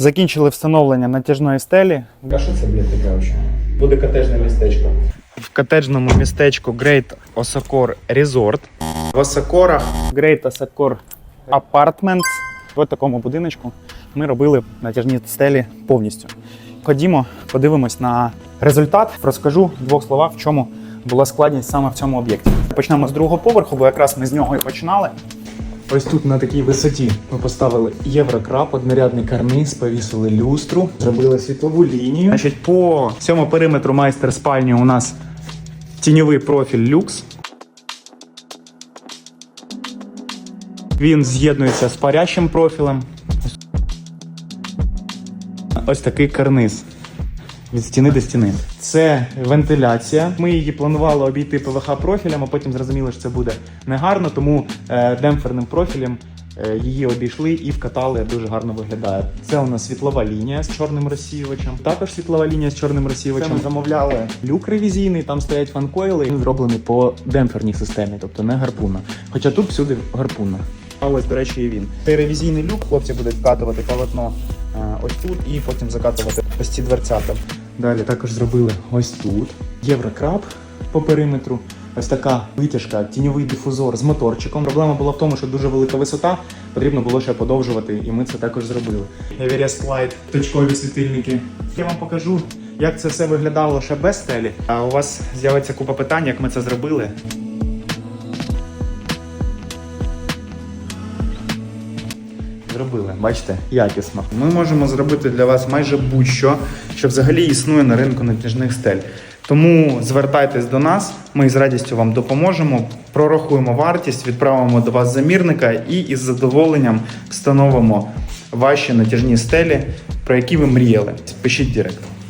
Закінчили встановлення натяжної стелі. А що це, блядь, таке вообще? Буде котежне містечко. В котеджному містечку Great Osakor Resort. В Осакорах Great Osakor Apartments. В такому будиночку ми робили натяжні стелі повністю. Ходімо, подивимось на результат. Розкажу в двох словах, в чому була складність саме в цьому об'єкті. Почнемо з другого поверху, бо якраз ми з нього і починали. Ось тут на такій висоті ми поставили єврокрап, однорядний карниз, повісили люстру, зробили світлову лінію. Значить, по цьому периметру майстер спальні у нас тіньовий профіль люкс. Він з'єднується з парящим профілем. Ось такий карниз. Від стіни до стіни. Це вентиляція. Ми її планували обійти ПВХ профілем, а потім зрозуміли, що це буде негарно, тому е, демпферним профілем е, її обійшли і вкатали. Дуже гарно виглядає. Це у нас світлова лінія з чорним розсіювачем. Також світлова лінія з чорним розсіювачем. Ми замовляли люк ревізійний, там стоять фанкойли. Він зроблений по демпферній системі, тобто не гарпуна. Хоча тут всюди гарпуна. А ось, до речі, і він. Цей ревізійний люк хлопці будуть вкатувати полотно е, ось тут і потім закатувати ось ці дверцята. Далі також зробили ось тут. Єврокраб по периметру. Ось така витяжка, тіньовий дифузор з моторчиком. Проблема була в тому, що дуже велика висота, потрібно було ще подовжувати, і ми це також зробили. Everest Light, точкові світильники. Я вам покажу, як це все виглядало ще без стелі. А у вас з'явиться купа питань, як ми це зробили. Зробили, бачите, якісно. Ми можемо зробити для вас майже будь-що, що взагалі існує на ринку натяжних стель. Тому звертайтесь до нас, ми з радістю вам допоможемо, прорахуємо вартість, відправимо до вас замірника і із задоволенням встановимо ваші натяжні стелі, про які ви мріяли. Пишіть директ.